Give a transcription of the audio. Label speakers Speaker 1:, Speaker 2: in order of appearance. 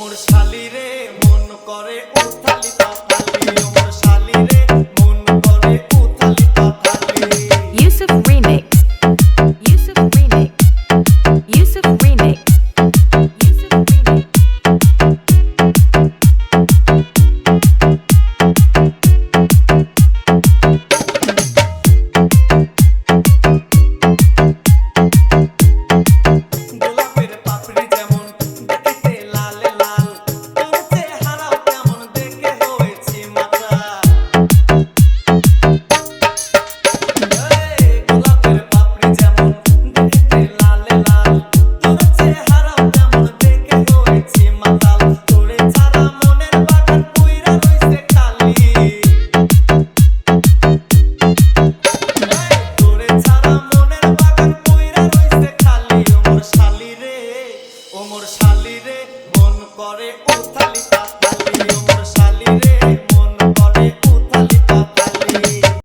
Speaker 1: ওমর শালি রে মন করে উথালি পাতালি করে উথালি পাতালি ওমর